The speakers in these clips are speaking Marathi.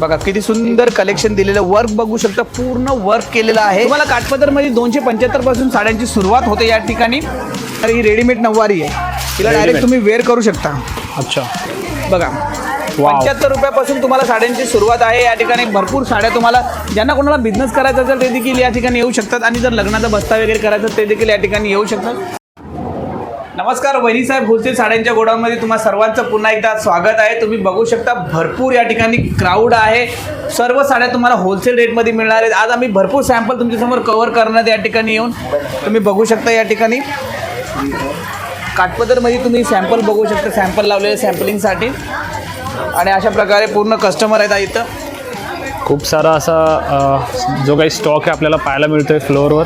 बघा किती सुंदर कलेक्शन दिलेलं वर्क बघू शकता पूर्ण वर्क केलेलं आहे. तुम्हाला काठपदरमध्ये दोनशे पंच्याहत्तरपासून साड्यांची सुरुवात होते या ठिकाणी. तर ही रेडीमेड नऊवारी आहे. तिला डायरेक्ट. तुम्ही वेअर करू शकता. अच्छा. बघा पंच्याहत्तर रुपयापासून तुम्हाला साड्यांची सुरुवात आहे. या ठिकाणी भरपूर साड्या तुम्हाला ज्यांना कोणाला बिझनेस करायचा असेल ते देखील या ठिकाणी येऊ शकतात. आणि जर लग्नाचा बस्ता वगैरे करायचा ते देखील या ठिकाणी येऊ शकतात. नमस्कार वहिनी साहेब होलसेल साड्यांच्या गोडाऊनमध्ये तुम्हा सर्वांचं पुन्हा एकदा स्वागत आहे. तुम्ही बघू शकता भरपूर या ठिकाणी क्राऊड आहे. सर्व साड्या तुम्हाला होलसेल रेटमध्ये मिळणार आहेत. आज आम्ही भरपूर सॅम्पल तुमच्यासमोर कव्हर करण्यात या ठिकाणी येऊन तुम्ही बघू शकता या ठिकाणी. काठपदरमध्ये तुम्ही सॅम्पल बघू शकता सॅम्पल लावलेले सॅम्पलिंगसाठी आणि अशा प्रकारे पूर्ण कस्टमर आहेत इथं. खूप सारा असा जो काही स्टॉक आहे आपल्याला पाहायला मिळतोय फ्लोअरवर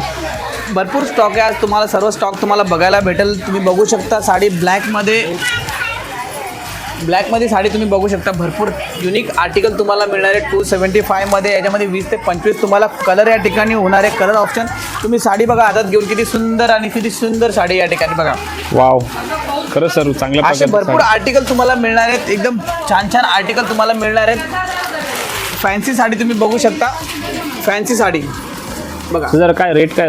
भरपूर स्टॉक आहे. आज तुम्हाला सर्व स्टॉक तुम्हाला बघायला भेटेल. तुम्ही बघू शकता साडी ब्लॅकमध्ये ब्लॅकमध्ये साडी तुम्ही बघू शकता. भरपूर युनिक आर्टिकल तुम्हाला मिळणार आहे. टू सेवन्टी फायमध्ये याच्यामध्ये वीस ते पंचवीस तुम्हाला कलर या ठिकाणी होणार आहे. कलर ऑप्शन तुम्ही साडी बघा. हातात घेऊन किती सुंदर आणि किती सुंदर साडी या ठिकाणी बघा. वाव खरंच सर चांगल्या असे भरपूर. आर्टिकल तुम्हाला मिळणार आहेत. एकदम छान छान आर्टिकल तुम्हाला मिळणार आहेत. फॅन्सी साडी तुम्ही बघू शकता. फॅन्सी साडी. बघा. जरा काय रेट काय?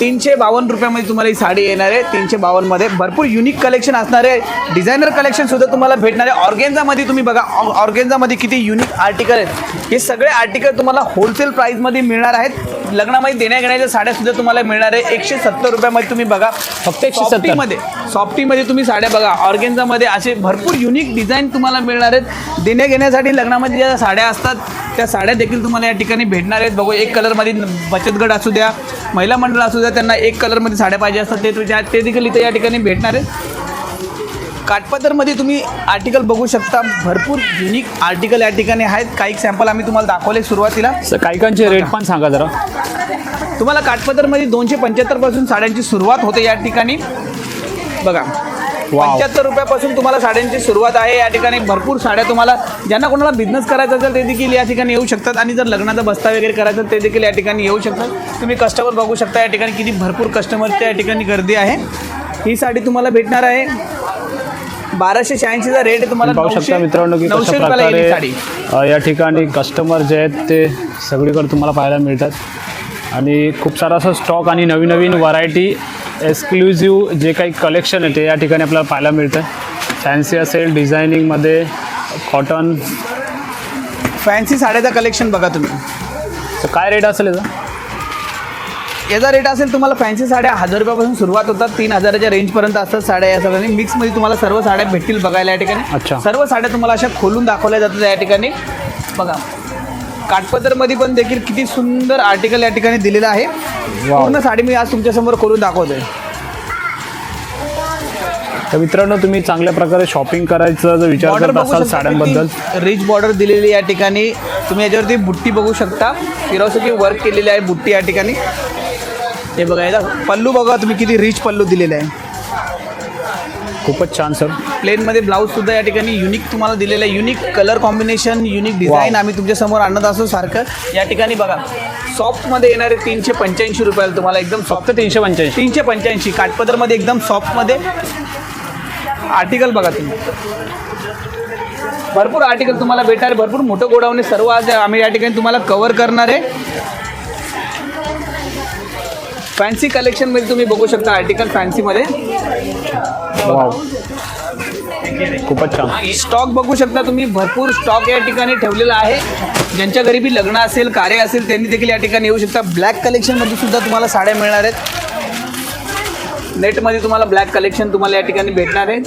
तीनशे बावन्न रुपयामध्ये तुम्हाला ही साडी येणार आहे. तीनशे बावन्नमध्ये भरपूर युनिक कलेक्शन असणार आहे. डिझायनर कलेक्शन सुद्धा तुम्हाला भेटणार आहे. ऑर्गेन्झामध्ये तुम्ही बघा ऑर्गेन्झामध्ये किती युनिक आर्टिकल आहेत. हे सगळे आर्टिकल तुम्हाला होलसेल प्राईसमध्ये मिळणार आहेत. लग्नामध्ये देण्या घेण्याच्या साड्या सुद्धा तुम्हाला मिळणार आहे. एकशे सत्तर रुपयामध्ये तुम्ही बघा. फक्त 170. सॉफ्टीमध्ये सॉफ्टीमध्ये तुम्ही साड्या बघा. ऑर्गेन्झामध्ये असे भरपूर युनिक डिझाईन तुम्हाला मिळणार आहेत. देण्या घेण्यासाठी लग्नामध्ये ज्या साड्या असतात त्या साड्या देखील तुम्हाला या ठिकाणी भेटणार आहेत. बघू एक कलरमध्ये बचत गट असू द्या. महिला मंडळ असू द्या त्यांना एक कलरमध्ये साड्या पाहिजे असतात ते तुझ्या ते देखील इथे या ठिकाणी भेटणार आहेत. काठपदरमध्ये तुम्ही आर्टिकल बघू शकता. भरपूर युनिक आर्टिकल या ठिकाणी आहेत. काही सॅम्पल आम्ही तुम्हाला दाखवले सुरुवातीला. काहींचे रेट पण सांगा जरा. तुम्हाला काठपदरमध्ये दोनशे पंच्याहत्तरपासून साड्यांची सुरुवात होते या ठिकाणी. बघा. पंच्याहत्तर रुपयापासून तुम्हाला साड्यांची सुरुवात आहे. या ठिकाणी भरपूर साड्या तुम्हाला ज्यांना कोणाला बिझनेस करायचा असेल ते देखील या ठिकाणी येऊ शकतात. आणि जर लग्नाचा बस्ता वगैरे करायचा असेल ते देखील या ठिकाणी येऊ शकतात. तुम्ही कस्टमर बघू शकता या ठिकाणी किती भरपूर कस्टमरच्या या ठिकाणी गर्दी आहे. ही साडी तुम्हाला भेटणार आहे. बाराशे शहाऐंशीचा रेट तुम्हाला पाहू शकता मित्रांनो की कशा प्रकारे या ठिकाणी कस्टमर जे आहेत ते सगळीकडे तुम्हाला पाहायला मिळतात. आणि खूप सारा असं स्टॉक आणि नवीन नवीन व्हरायटी एक्सक्लुझिव्ह जे काही कलेक्शन आहे ते या ठिकाणी आपल्याला पाहायला मिळतं. फॅन्सी असेल डिझायनिंगमध्ये कॉटन फॅन्सी साड्याचं कलेक्शन बघा तुम्ही. तर काय रेट असेल याचा? याचा रेट असेल तुम्हाला फॅन्सी साड्या हजार रुपयापासून सुरुवात होतात तीन हजाराच्या रेंजपर्यंत असतात साड्या या सगळ्यांनी. मिक्समध्ये तुम्हाला सर्व साड्या भेटतील बघायला या ठिकाणी. अच्छा. सर्व साड्या तुम्हाला अशा खोलून दाखवल्या जातात या ठिकाणी. बघा. काठपदरमध्ये पण देखील किती सुंदर आर्टिकल या ठिकाणी दिलेलं आहे. पूर्ण साडी मी आज तुमच्यासमोर खोलून दाखवतोय. तर मित्रांनो तुम्ही चांगल्या प्रकारे शॉपिंग करायचं जर विचार करत असाल साड्यांबद्दल. रिच बॉर्डर दिलेली या ठिकाणी. तुम्ही याच्यावरती बुट्टी बघू शकता. फिरॉसॉफी वर्क केलेली आहे बुट्टी या ठिकाणी. हे बघा याचा पल्लू बघा तुम्ही किती रिच पल्लू दिलेला आहे. खूपच छान सर. प्लेनमध्ये ब्लाऊज सुद्धा या ठिकाणी युनिक तुम्हाला दिलेलं आहे. Unique colour combination unique design आम्ही तुमच्यासमोर आणत असतो सारखं. या ठिकाणी बघा सॉफ्टमध्ये येणारे तीनशे पंच्याऐंशी रुपयाला तुम्हाला एकदम सॉफ्ट तीनशे पंच्याऐंशी. तीनशे पंच्याऐंशी. काठपदरमध्ये एकदम सॉफ्टमध्ये आर्टिकल बघा तुम्ही. भरपूर आर्टिकल तुम्हाला भेटणार. भरपूर मोठं आहे. सर्व आज आम्ही या ठिकाणी तुम्हाला कव्हर करणार आहे. फॅन्सी कलेक्शनमध्ये तुम्ही बघू शकता आर्टिकल फॅन्सीमध्ये वाव खूपच छान. स्टॉक बघू शकता तुम्ही. भरपूर स्टॉक या ठिकाणी ठेवलेला आहे. ज्यांच्या घरी बी लग्न असेल कार्य असेल त्यांनी देखील या ठिकाणी येऊ शकता. ब्लॅक कलेक्शनमध्ये सुद्धा तुम्हाला साड्या मिळणार आहेत. नेटमध्ये तुम्हाला ब्लॅक कलेक्शन तुम्हाला या ठिकाणी भेटणार आहे.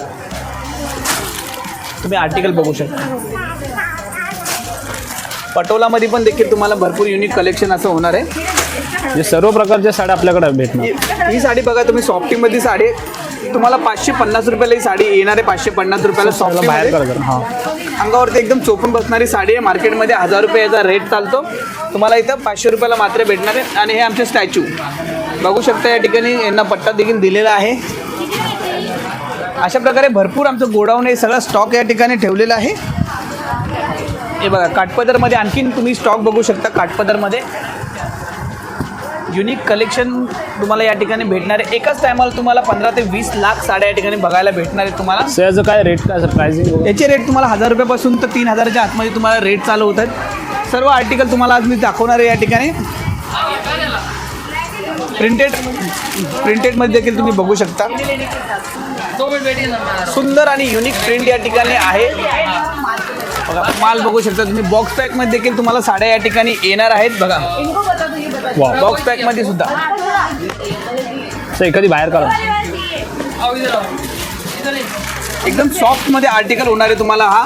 तुम्ही आर्टिकल बघू शकता. पटोलामध्ये पण देखील तुम्हाला भरपूर युनिक कलेक्शन असं होणार आहे. म्हणजे सर्व प्रकारच्या साड्या आपल्याकडे भेटणार. ही- ही साडी बघा तुम्ही सॉफ्टीमध्ये साडी आहे. तुम्हाला पाचशे पन्नास रुपयाला ही साडी येणार आहे पाचशे पन्नास रुपयाला बाहेर सॉफ्टी जरा. हां. अंगावरती एकदम चोपून बसणारी साडी आहे मार्केटमध्ये हजार रुपये याचा रेट चालतो. तुम्हाला इथं पाचशे रुपयाला मात्र भेटणार आहे. आणि हे आमचे स्टॅच्यू. बघू शकता या ठिकाणी यांना पट्टा देखील दिलेला आहे. अशा प्रकारे भरपूर आमचं गोडाऊन आहे सगळा स्टॉक या ठिकाणी ठेवलेला आहे. हे बघा काठपदरमध्ये आणखीन तुम्ही स्टॉक बघू शकता काठपदरमध्ये. युनिक कलेक्शन तुम्हाला या ठिकाणी भेटणार आहे. एकाच टायमाला तुम्हाला पंधरा ते वीस लाख साड्या या ठिकाणी बघायला भेटणार आहेत तुम्हाला. सो याचं काय रेट काय सर प्राइसिंग याचे रेट तुम्हाला हजार रुपयापासून तर तीन हजाराच्या आतमध्ये तुम्हाला रेट चालू होत आहेत सर्व आर्टिकल तुम्हाला आज मी दाखवणार आहे या ठिकाणी. प्रिंटेड प्रिंटेडमध्ये देखील तुम्ही बघू शकता. सुंदर आणि युनिक प्रिंट या ठिकाणी आहे. बघा माल बघू शकता तुम्ही. बॉक्स पॅकमध्ये देखील तुम्हाला साड्या या ठिकाणी येणार आहेत. बघा. बॉक्स पॅकमध्ये सुद्धा. सर एखादी बाहेर काढा. एकदम सॉफ्टमध्ये आर्टिकल होणार आहे तुम्हाला हा.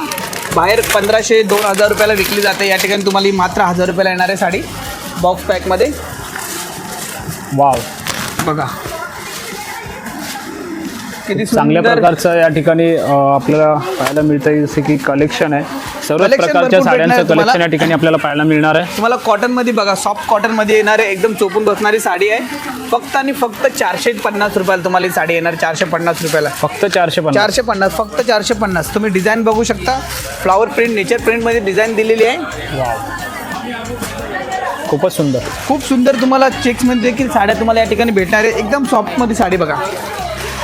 बाहेर पंधराशे दोन हजार रुपयाला विकली जाते. या ठिकाणी तुम्हाला ही मात्र हजार रुपयाला येणार आहे साडी. बॉक्स पॅकमध्ये वाव बघा. किती चांगल्या प्रकारचं या ठिकाणी आपल्याला पाहायला मिळतं जसे की कलेक्शन आहे. सर्व Collection प्रकारच्या भरपूर भेटणार साड्यांचं आहे. तुम्हाला. कलेक्शन या ठिकाणी आपल्याला पाहायला मिळणार आहे. तुम्हाला कॉटनमध्ये बघा सॉफ्ट कॉटनमध्ये येणार आहे एकदम चोपून बसणारी साडी आहे. फक्त आणि फक्त चारशे पन्नास रुपयाला तुम्हाला ही साडी येणार चारशे पन्नास रुपयाला. फक्त चारशे पन्नास. चारशे पन्नास फक्त चारशे पन्नास. तुम्ही डिझाईन बघू शकता. फ्लॉवर प्रिंट नेचर प्रिंटमध्ये डिझाईन दिलेली आहे. खूपच सुंदर. खूप सुंदर तुम्हाला चेक्समध्ये देखील साड्या तुम्हाला या ठिकाणी भेटणार आहे एकदम सॉफ्टमध्ये साडी बघा.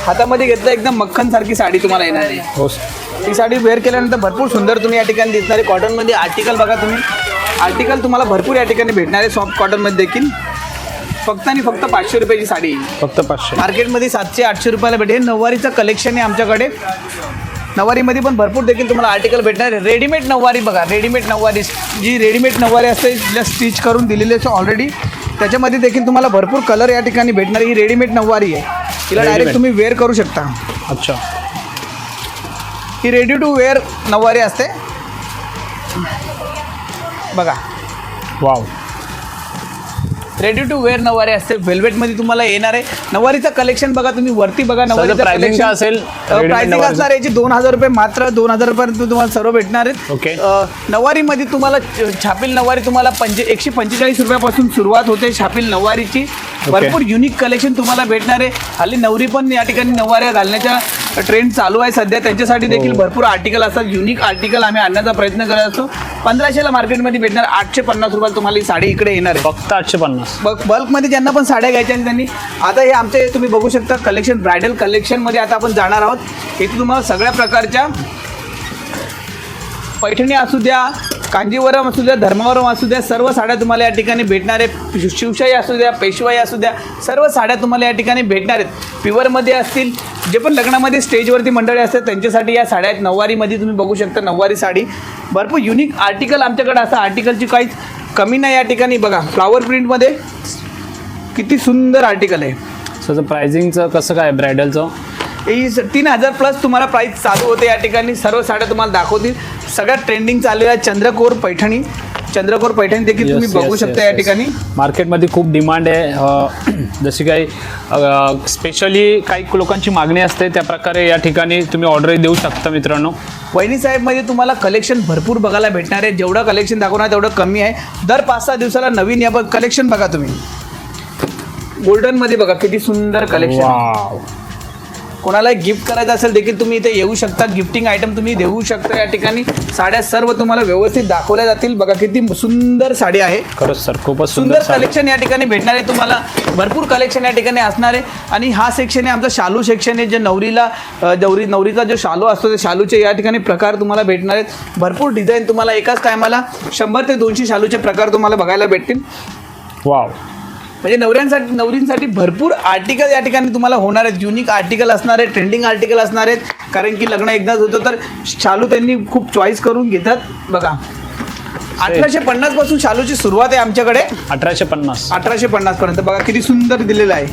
हातामध्ये घेतलं एकदम मक्खनसारखी साडी तुम्हाला येणार आहे. हो सर ही साडी वेअर केल्यानंतर भरपूर सुंदर तुम्ही या ठिकाणी दिसणार आहे. कॉटनमध्ये आर्टिकल बघा तुम्ही. आर्टिकल तुम्हाला भरपूर या ठिकाणी भेटणार आहे सॉफ्ट कॉटनमध्ये देखील. फक्त आणि फक्त पाचशे रुपयाची साडी. फक्त पाचशे. मार्केटमध्ये सातशे आठशे रुपयाला भेटेल. नऊवारीचं कलेक्शन आहे आमच्याकडे. नऊवारीमध्ये पण भरपूर देखील तुम्हाला आर्टिकल भेटणार आहे. रेडीमेड नऊवारी बघा. रेडीमेड नऊवारी. जी रेडीमेड नऊवारी असते जिला स्टिच करून दिलेली असते ऑलरेडी त्याच्यामध्ये देखील तुम्हाला भरपूर कलर या ठिकाणी भेटणार ही रेडीमेड नऊवारी आहे. तिला डायरेक्ट. तुम्ही वेअर करू शकता. अच्छा. ही रेडी टू वेअर नऊवारी असते. बघा. वाव रेडी टू वेअर नऊवारी असते. वेल्वेटमध्ये तुम्हाला येणार आहे. नऊवारीचं कलेक्शन बघा तुम्ही. वरती बघा pricing काय असेल? नऊवारीचं? असणार याची दोन हजार रुपये मात्र दोन हजार रुपयापर्यंत तुम्हाला सर्व भेटणार आहेत. Okay. अ, नऊवारीमध्ये तुम्हाला छापील नऊवारी तुम्हाला पंचे एकशे पंचेचाळीस रुपयापासून सुरुवात होते छापील नऊवारीची. भरपूर युनिक कलेक्शन तुम्हाला भेटणार आहे. हल्ली नवरी पण या ठिकाणी नऊवाऱ्या घालण्याच्या ट्रेंड चालू आहे सध्या. त्यांच्यासाठी देखील हो. भरपूर आर्टिकल असतात. युनिक आर्टिकल आम्ही आणण्याचा प्रयत्न करत असतो. पंधराशेला मार्केटमध्ये भेटणार आठशे पन्नास रुपयाला तुम्हाला ही साडी इकडे येणार आहे. फक्त आठशे पन्नास. बल्क बल्कमध्ये ज्यांना पण साड्या घ्यायच्या आहेत त्यांनी आता हे आमचे तुम्ही बघू शकता कलेक्शन ब्रायडल कलेक्शनमध्ये आता आपण जाणार आहोत. इथे तुम्हाला सगळ्या प्रकारच्या पैठणी असू द्या कांजीवरम असू द्या धर्मावरम असू द्या सर्व साड्या तुम्हाला या ठिकाणी भेटणार आहे शिव- शिवशाही असू द्या पेशवाई असू द्या सर्व साड्या तुम्हाला या ठिकाणी भेटणार आहेत. प्युअरमध्ये असतील जे पण लग्नामध्ये स्टेजवरती मंडळी असतात त्यांच्यासाठी या साड्या आहेत. नऊवारीमध्ये तुम्ही बघू शकता नऊवारी साडी. भरपूर युनिक आर्टिकल आमच्याकडे असं आर्टिकलची काहीच कमी नाही या ठिकाणी बघा. फ्लावर प्रिंटमध्ये किती सुंदर आर्टिकल आहे. सर प्राइसिंगचं कसं काय ब्रायडलचं तीन हजार प्लस तुम्हाला प्राईस चालू होते या ठिकाणी. सर्व साड्या तुम्हाला दाखवतील. सगळ्यात ट्रेंडिंग चाललेलं आहे चंद्रकोर पैठणी. चंद्रकोर पैठणी देखील तुम्ही बघू शकता या. ठिकाणी. मार्केटमध्ये खूप डिमांड आहे. जशी काही स्पेशली काही लोकांची मागणी असते त्या प्रकारे या ठिकाणी तुम्ही ऑर्डर देऊ शकता मित्रांनो. वहिनी साहेबमध्ये तुम्हाला कलेक्शन भरपूर बघायला भेटणार आहे. जेवढं कलेक्शन दाखवणार तेवढं कमी आहे. दर पाच सहा दिवसाला नवीन या कलेक्शन बघा तुम्ही. गोल्डनमध्ये बघा किती सुंदर कलेक्शन कोणाला गिफ्ट करायचं असेल देखील तुम्ही इथे येऊ शकता. गिफ्टिंग आयटम तुम्ही देऊ शकता या ठिकाणी. साड्या सर्व तुम्हाला व्यवस्थित दाखवल्या जातील. बघा किती सुंदर साडी आहे. खरंच सर खूपच सुंदर. कलेक्शन या ठिकाणी भेटणार आहे. तुम्हाला भरपूर कलेक्शन या ठिकाणी असणार आहे. आणि हा सेक्शन आहे आमचा शालू सेक्शन आहे. जे नवरीला नवरी नवरीचा जो शालू असतो ते शालूचे या ठिकाणी प्रकार तुम्हाला भेटणार आहेत. भरपूर डिझाईन तुम्हाला एकाच टायमाला शंभर ते दोनशे शालूचे प्रकार तुम्हाला बघायला भेटतील. वाव म्हणजे नवऱ्यांसाठी नवरींसाठी भरपूर आर्टिकल या ठिकाणी तुम्हाला होणार आहेत. युनिक आर्टिकल असणार आहेत ट्रेंडिंग आर्टिकल असणार आहेत. कारण की लग्न एकदाच होतं तर शालू त्यांनी खूप चॉईस करून घेतात. बघा. अठराशे पन्नासपासून शालूची सुरुवात आहे आमच्याकडे. अठराशे पन्नास. अठराशे पन्नास पर्यंत. बघा किती सुंदर दिलेलं आहे.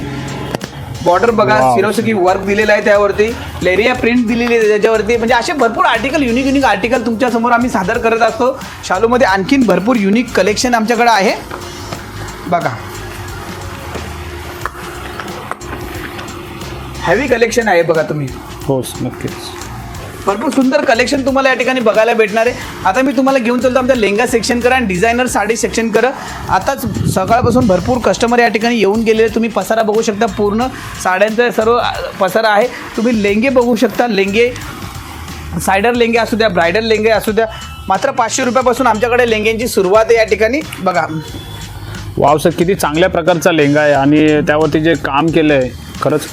बॉर्डर बघा. सिरोसकी वर्क दिलेलं आहे त्यावरती. लेरिया प्रिंट दिलेली आहे त्याच्यावरती. म्हणजे असे भरपूर आर्टिकल युनिक युनिक आर्टिकल तुमच्यासमोर आम्ही सादर करत असतो. शालूमध्ये आणखीन भरपूर युनिक कलेक्शन आमच्याकडे आहे. बघा. हॅवी कलेक्शन आहे बघा तुम्ही. हो नक्कीच. भरपूर सुंदर कलेक्शन तुम्हाला या ठिकाणी बघायला भेटणार आहे. आता मी तुम्हाला घेऊन चालतो आमच्या लेंगा सेक्शन करा आणि डिझायनर साडी सेक्शन करा. आताच सकाळपासून भरपूर कस्टमर या ठिकाणी येऊन गेलेले तुम्ही पसारा बघू शकता पूर्ण साड्यांचा सर्व पसारा आहे. तुम्ही लेंगे बघू शकता. लेंगे सायडर लेंगे असू द्या ब्रायडल लेंगे असू द्या. मात्र पाचशे रुपयापासून आमच्याकडे लेंग्यांची सुरुवात आहे या ठिकाणी. बघा. वाव सर किती चांगल्या प्रकारचा लेंगा आहे आणि त्यावरती जे काम केलं आहे खरंच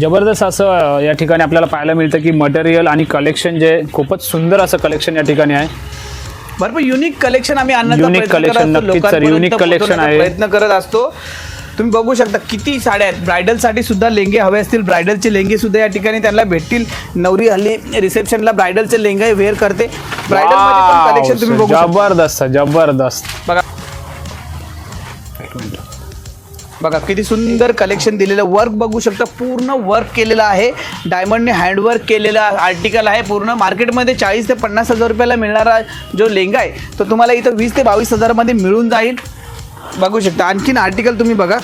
जबरदस्त असं या ठिकाणी आपल्याला पाहायला मिळतं की मटेरियल आणि कलेक्शन जे खूपच सुंदर असं कलेक्शन या ठिकाणी आहे. भरपूर युनिक कलेक्शन आम्ही आणण्याचा Unique प्रयत्न करत collection, असतो, नक्कीच sir. लोकांपर्यंत Unique collection पोहोचवण्याचा आहे. प्रयत्न करत असतो. तुम्ही बघू शकता किती साड्या आहेत. ब्रायडलसाठी सुद्धा लेंगे हवे असतील. ब्रायडलचे लेंगे सुद्धा या ठिकाणी त्यांना भेटतील. नवरी हल्ली रिसेप्शनला ब्रायडलचे लेंगे वेअर करते. ब्रायडल Wow, कलेक्शन तुम्ही. बघू शकता. जबरदस्त जबरदस्त. बघा बघा किती सुंदर कलेक्शन दिलेलं वर्क बघू शकता. पूर्ण वर्क केलेलं आहे. डायमंडने हँडवर्क केलेलं आर्टिकल आहे. पूर्ण मार्केटमध्ये चाळीस ते पन्नास हजार रुपयाला मिळणारा जो लेंगा आहे तो तुम्हाला इथं वीस ते बावीस हजारामध्ये मिळून जाईल. बघू शकता. आणखीन आर्टिकल तुम्ही बघा.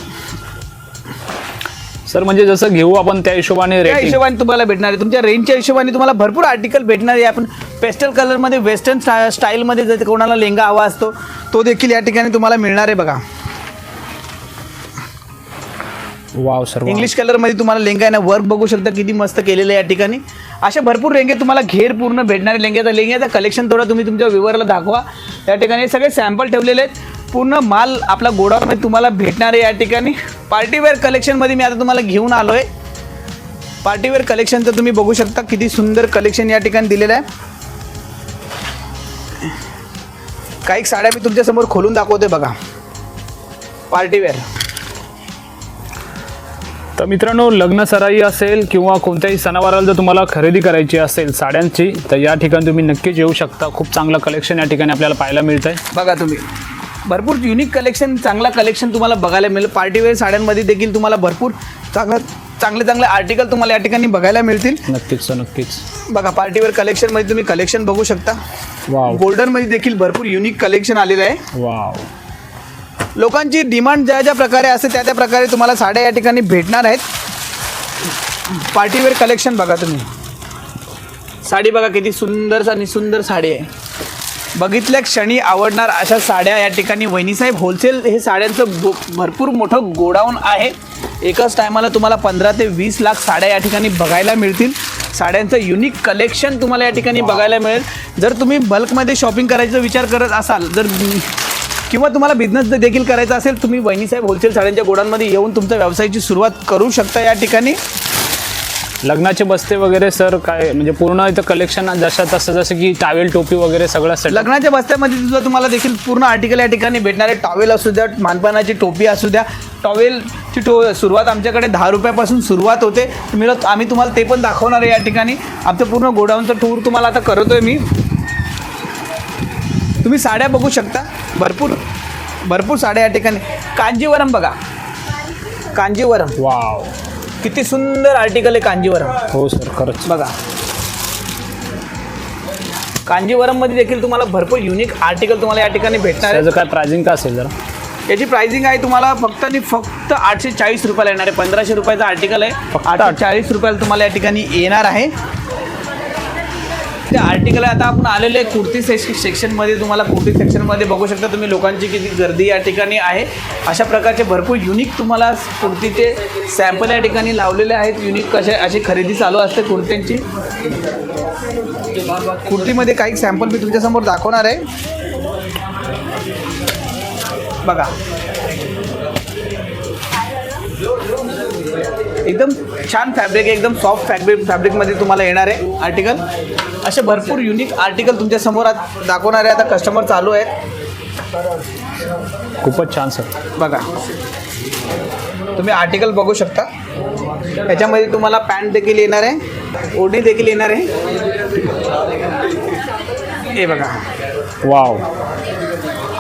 सर म्हणजे जसं घेऊ आपण त्या हिशोबाने त्या हिशोबाने तुम्हाला भेटणार आहे. तुमच्या रेंजच्या हिशोबाने तुम्हाला भरपूर आर्टिकल भेटणार आहे. आपण पेस्टल कलरमध्ये वेस्टर्न स्टा स्टाईलमध्ये जर कोणाला लेंगा हवा असतो तो देखील या ठिकाणी तुम्हाला मिळणार आहे बघा. वाव सर इंग्लिश कलरमध्ये तुम्हाला लेंगा आहे ना वर्क बघू शकता किती मस्त केलेलं आहे या ठिकाणी. अशा भरपूर लेंगे तुम्हाला घेर पूर्ण भेटणारे लेंग्याचा लेंग्याचा कलेक्शन थोडं तुम्ही तुमच्या विवरला दाखवा. त्या ठिकाणी सगळे सॅम्पल ठेवलेले आहेत. पूर्ण माल आपला गोडाऊनमध्ये तुम्हाला भेटणार आहे या ठिकाणी. पार्टीवेअर कलेक्शनमध्ये मी आता तुम्हाला घेऊन आलो आहे पार्टीवेअर कलेक्शनचं तुम्ही बघू शकता किती सुंदर कलेक्शन या ठिकाणी दिलेलं आहे. काही साड्या मी तुमच्यासमोर खोलून दाखवते बघा. पार्टीवेअर तर मित्रांनो लग्न सराई असेल किंवा कोणत्याही सणावाराला जर तुम्हाला खरेदी करायची असेल साड्यांची तर या ठिकाणी तुम्ही नक्कीच येऊ शकता. खूप चांगलं कलेक्शन या ठिकाणी आपल्याला पाहायला मिळत आहे बघा तुम्ही. भरपूर युनिक कलेक्शन चांगला कलेक्शन तुम्हाला बघायला मिळेल. पार्टीवेअर साड्यांमध्ये देखील तुम्हाला भरपूर चांगलं चांगले चांगले आर्टिकल तुम्हाला या ठिकाणी बघायला मिळतील. नक्कीच सर नक्कीच. बघा पार्टीवेअर कलेक्शनमध्ये तुम्ही कलेक्शन बघू शकता. वाव गोल्डनमध्ये देखील भरपूर युनिक कलेक्शन आलेलं आहे. वाव लोकांची डिमांड ज्या ज्या प्रकारे असते त्या त्या प्रकारे तुम्हाला साड्या या ठिकाणी भेटणार आहेत. पार्टीवेअर कलेक्शन बघा तुम्ही. साडी बघा किती सुंदर आणि सुंदर साडी आहे. बघितल्या क्षणी आवडणार अशा साड्या या ठिकाणी वहिनीसाहेब होलसेल हे साड्यांचं गो भरपूर मोठं गोडाऊन आहे. एकाच टायमाला तुम्हाला पंधरा ते वीस लाख साड्या या ठिकाणी बघायला मिळतील. साड्यांचं युनिक कलेक्शन तुम्हाला या ठिकाणी बघायला मिळेल. जर तुम्ही बल्कमध्ये शॉपिंग करायचा विचार करत असाल जर किंवा तुम्हाला बिझनेस देखील करायचा असेल तुम्ही वहिनीसाहेब होलसेल साड्यांच्या गोडांमध्ये येऊन तुमच्या व्यवसायाची सुरुवात करू शकता या ठिकाणी. लग्नाचे बस्ते वगैरे सर काय म्हणजे पूर्ण इथं कलेक्शन जशा तसं जसं की टावेल टोपी वगैरे सगळं सेट लग्नाच्या बस्त्यामध्ये सुद्धा तुम्हाला देखील पूर्ण आर्टिकल या ठिकाणी भेटणार आहे टॉवेल असू द्या मानपानाची टोपी असू द्या. टॉवेलची टो सुरुवात आमच्याकडे दहा रुपयापासून सुरुवात होते. तुम्ही आम्ही तुम्हाला ते पण दाखवणार आहे या ठिकाणी. आमचं पूर्ण गोडाऊनचं टूर तुम्हाला आता करतोय मी. तुम्ही साड्या बघू शकता. भरपूर भरपूर साड्या या ठिकाणी. कांजीवरम बघा. कांजीवरम. वाव. किती सुंदर आर्टिकल आहे कांजीवरम. हो सर खरंच. बघा. कांजीवरममध्ये देखील तुम्हाला भरपूर युनिक आर्टिकल तुम्हाला या ठिकाणी भेटणार आहे. त्याचं काय प्राइसिंग का असेल जरा? याची प्राइसिंग आहे तुम्हाला फक्त आणि फक्त आठशे चाळीस रुपयाला येणार आहे. पंधराशे रुपयाचं आर्टिकल आहे. फक्त आठशे चाळीस रुपयाला तुम्हाला या ठिकाणी येणार आहे. ते आर्टिकल आता आपण आलेले कुर्ती सेक्श सेक्शनमध्ये तुम्हाला कुर्ती सेक्शनमध्ये बघू शकता तुम्ही लोकांची किती गर्दी या ठिकाणी आहे. अशा प्रकारचे भरपूर युनिक तुम्हाला कुर्तीचे सॅम्पल या ठिकाणी लावलेले आहेत. युनिक कसे अशी खरेदी चालू असते कुर्त्यांची. कुर्तीमध्ये काही सॅम्पल मी तुमच्यासमोर दाखवणार आहे. बघा. एकदम छान फॅब्रिक आहे एकदम सॉफ्ट फॅब्रिक फॅब्रिकमध्ये तुम्हाला येणार आहे आर्टिकल असे भरपूर युनिक आर्टिकल तुमच्यासमोर आज दाखवणार आहे. आता कस्टमर चालू आहेत. खूपच छान सर बघा. तुम्ही आर्टिकल बघू शकता. त्याच्यामध्ये तुम्हाला पॅन्ट देखील येणार आहे. ओढणी देखील येणार आहे. हे बघा. वाव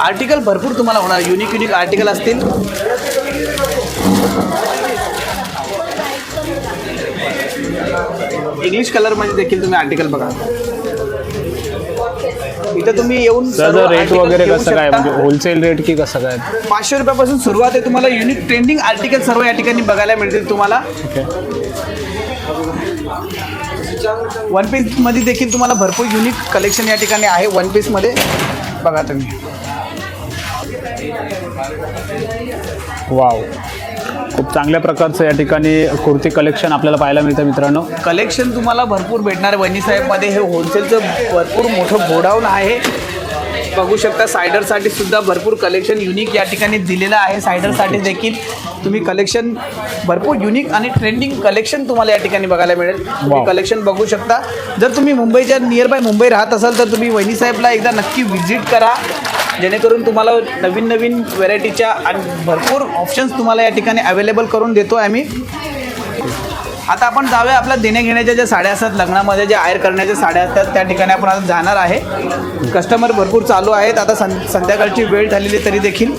आर्टिकल भरपूर तुम्हाला होणार. युनिक युनिक आर्टिकल असतील. इंग्लिश कलरमध्ये देखील तुम्ही आर्टिकल बघा. इथं तुम्ही येऊन रेट वगैरे कसं काय. म्हणजे होलसेल रेट की कसं काय? पाचशे रुपयापासून सुरुवात आहे. तुम्हाला युनिक ट्रेंडिंग आर्टिकल सर्व या ठिकाणी बघायला मिळतील तुम्हाला. वन पीसमध्ये देखील तुम्हाला भरपूर युनिक कलेक्शन या ठिकाणी आहे वन पीसमध्ये बघा तुम्ही. वाव खूप चांगल्या प्रकारचं या ठिकाणी कुर्ती कलेक्शन आपल्याला पाहायला मिळतं मित्रांनो. कलेक्शन तुम्हाला भरपूर भेटणार आहे. वहिनीसाहेबमध्ये हे होलसेलचं भरपूर मोठं गोडाऊन आहे. बघू शकता सायडरसाठी सुद्धा भरपूर कलेक्शन युनिक या ठिकाणी दिलेलं आहे. सायडरसाठी देखील तुम्ही कलेक्शन भरपूर युनिक आणि ट्रेंडिंग कलेक्शन तुम्हाला या ठिकाणी बघायला मिळेल. तुम्ही. कलेक्शन बघू शकता. जर तुम्ही मुंबईच्या नियर बाय मुंबई राहत असाल तर तुम्ही वहिनी साहेबला एकदा नक्की व्हिजिट करा. जेणेकरून तुम्हाला नवीन नवीन व्हेरायटीच्या आणि भरपूर ऑप्शन्स तुम्हाला या ठिकाणी अवेलेबल करून देतो आहे आम्ही. आता आपण जाऊया आपल्या देण्या घेण्याच्या ज्या साड्या असतात लग्नामध्ये ज्या आयर करण्याच्या साड्या असतात त्या ठिकाणी आपण आता जाणार आहे. कस्टमर भरपूर चालू आहेत. आता सं संध्याकाळची वेळ झालेली तरी देखील.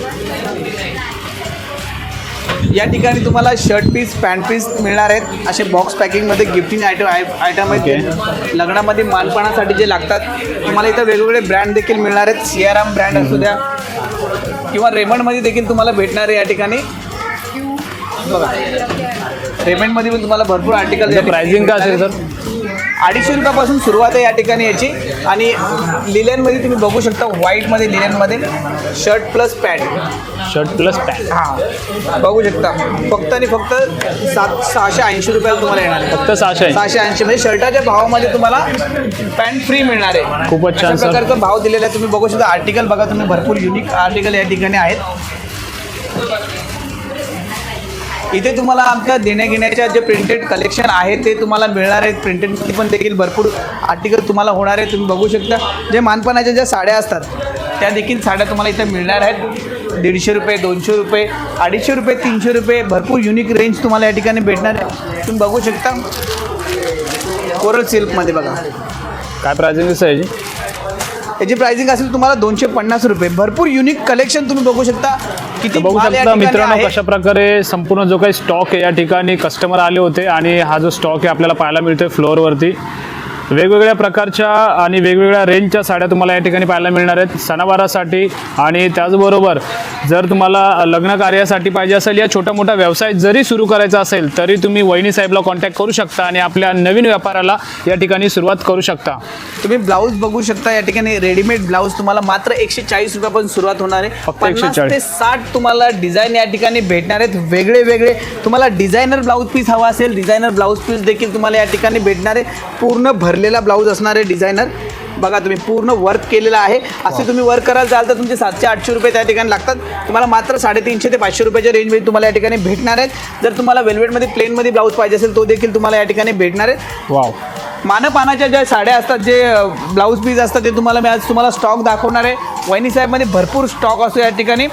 या ठिकाणी तुम्हाला शर्ट पीस पॅन्ट पीस मिळणार आहेत. असे बॉक्स पॅकिंगमध्ये गिफ्टिंग आयटम आयटम आहेत. लग्नामध्ये मानपाणासाठी जे लागतात तुम्हाला इथं वेगवेगळे ब्रँड देखील मिळणार आहेत. सियाराम ब्रँड असू द्या किंवा रेमंडमध्ये देखील तुम्हाला भेटणार आहे या ठिकाणी. बघा रेमंडमध्ये पण तुम्हाला भरपूर आर्टिकल प्राइसिंग काय असेल सर अडीचशे रुपयापासून सुरुवात आहे या ठिकाणी याची. आणि लिलेनमध्ये तुम्ही बघू शकता व्हाईटमध्ये लिलेनमध्ये shirt plus pant shirt plus pant हां. बघू शकता. फक्त आणि फक्त सात सहाशे ऐंशी रुपयाला तुम्हाला येणार आहे. फक्त सहाशे. सहाशे ऐंशी म्हणजे शर्टाच्या भावामध्ये तुम्हाला पॅन्ट फ्री मिळणार आहे. खूपच छान. प्रकारचा भाव दिलेला आहे. तुम्ही बघू शकता आर्टिकल बघा तुम्ही भरपूर युनिक आर्टिकल या ठिकाणी आहेत. इथे तुम्हाला आमच्या देण्या घेण्याच्या जे प्रिंटेड कलेक्शन आहे ते तुम्हाला मिळणार आहेत. प्रिंटेडमध्ये पण देखील भरपूर आर्टिकल तुम्हाला होणार आहे तुम्ही बघू शकता. जे मानपणाच्या ज्या साड्या असतात त्या देखील साड्या तुम्हाला इथे मिळणार आहेत. दीडशे रुपये दोनशे रुपये अडीचशे रुपये तीनशे रुपये भरपूर युनिक रेंज तुम्हाला या ठिकाणी भेटणार आहे. तुम्ही बघू शकता. कोरल सिल्कमध्ये बघा. काय प्राइसिंग आहे याची? याची प्राइसिंग असेल तुम्हाला दोनशे पन्नास रुपये. भरपूर युनिक कलेक्शन तुम्ही बघू शकता. किती बघू माल या शकता ठिकाणी मित्रांनो आहे. कशा प्रकारे संपूर्ण जो काही स्टॉक आहे या ठिकाणी कस्टमर आले होते आणि हा जो स्टॉक आहे आपल्याला पाहायला मिळतोय फ्लोअरवरती वेगवेगळ्या प्रकारच्या आणि वेगवेगळ्या रेंजच्या साड्या तुम्हाला या ठिकाणी पाहायला मिळणार आहेत. सणावारासाठी आणि त्याचबरोबर जर तुम्हाला लग्न कार्यासाठी पाहिजे असेल या छोटा मोठा व्यवसाय जरी सुरू करायचा असेल तरी तुम्ही वहिनी साहेबला कॉन्टॅक्ट करू शकता आणि आपल्या नवीन व्यापाराला या ठिकाणी सुरुवात करू शकता. तुम्ही ब्लाऊज बघू शकता या ठिकाणी रेडीमेड ब्लाऊज तुम्हाला मात्र एकशे चाळीस रुपयापासून सुरुवात होणार आहे. फक्त पन्नास 140. ते साठ तुम्हाला डिझाईन या ठिकाणी भेटणार आहेत. वेगळे वेगळे. तुम्हाला डिझायनर ब्लाऊज पीस हवा असेल डिझायनर ब्लाऊज पीस देखील तुम्हाला या ठिकाणी भेटणार आहे. पूर्ण भरलेला ब्लाऊज असणार डिझायनर. बघा तुम्ही पूर्ण वर्क केलेलं आहे. असे तुम्ही वर्क करायला जाल तर तुमचे सातशे आठशे रुपये त्या ठिकाणी लागतात. तुम्हाला मात्र साडेतीनशे ते पाचशे रुपयाच्या रेंजमध्ये तुम्हाला या ठिकाणी भेटणार आहेत. जर तुम्हाला वेल्वेटमध्ये प्लेनमध्ये ब्लाऊज पाहिजे असेल तो देखील तुम्हाला या ठिकाणी भेटणार आहे वाव. मानपानाच्या ज्या साड्या असतात जे ब्लाऊज पीस असतात ते तुम्हाला मी आज तुम्हाला स्टॉक दाखवणार आहे. वहिनी साहेबमध्ये भरपूर स्टॉक असतो या ठिकाणी.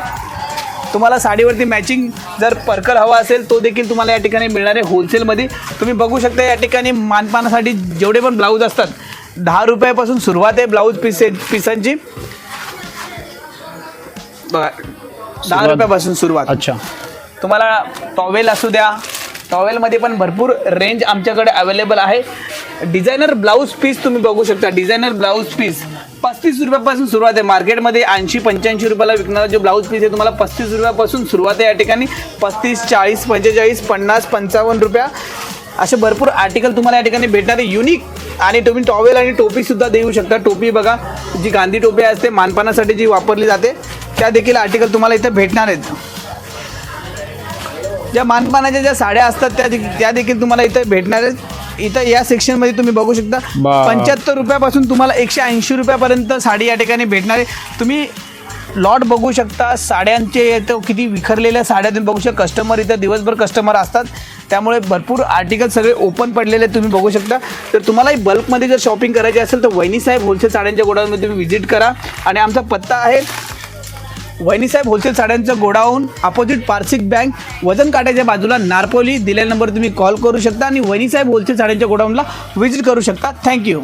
तुम्हाला साडीवरती मॅचिंग जर पर्कल हवा असेल तो देखील तुम्हाला या ठिकाणी मिळणार आहे होलसेलमध्ये तुम्ही बघू शकता या ठिकाणी मानपानासाठी जेवढे पण ब्लाऊज असतात दहा रुपयापासून सुरुवात आहे ब्लाऊज पीस पिसांची बघा दहा रुपयापासून सुरुवात. अच्छा. तुम्हाला टॉवेल असू द्या टॉवेलमध्ये पण भरपूर रेंज आमच्याकडे अवेलेबल आहे. डिझायनर ब्लाऊज पीस तुम्ही बघू शकता. डिझायनर ब्लाऊज पीस पस्तीस रुपयापासून सुरुवात आहे. मार्केटमध्ये ऐंशी पंच्याऐंशी रुपयाला विकणारा जो ब्लाऊज पीस आहे तुम्हाला पस्तीस रुपयापासून सुरुवात आहे या ठिकाणी. पस्तीस चाळीस पंचेचाळीस पन्नास पंचावन्न रुपया. असे भरपूर आर्टिकल तुम्हाला या ठिकाणी भेटणार आहे. युनिक आणि तुम्ही टॉवेल आणि टोपीसुद्धा देऊ शकता. टोपी बघा जी गांधी टोपी असते मानपानासाठी जी वापरली जाते त्या देखील आर्टिकल तुम्हाला इथे भेटणार आहेत. ज्या मानपानाच्या ज्या साड्या असतात त्या त्या देखील तुम्हाला इथं भेटणार आहेत. इथं या सेक्शनमध्ये तुम्ही बघू शकता बा- पंच्याहत्तर रुपयापासून तुम्हाला एकशे ऐंशी रुपयापर्यंत साडी या ठिकाणी भेटणार आहे. तुम्ही लॉट बघू शकता साड्यांचे इथं किती विखरलेल्या साड्या तुम्ही बघू शकता. कस्टमर इथं दिवसभर कस्टमर असतात. त्यामुळे भरपूर आर्टिकल सगळे ओपन पडलेले तुम्ही बघू शकता. तर तुम्हालाही बल्कमध्ये जर शॉपिंग करायची असेल तर वहिनी साहेब होलसेल साड्यांच्या गोडाऊनमध्ये तुम्ही व्हिजिट करा. आणि आमचा पत्ता आहे वहिनीसाहेब होलसेल साड्यांचं गोडाऊन अपोजिट पार्सिक बँक वजन काट्याच्या बाजूला नारपोली दिलेला नंबर तुम्ही कॉल करू शकता आणि वहिनीसाहेब होलसेल साड्यांच्या गोडाऊनला व्हिजिट करू शकता. थँक्यू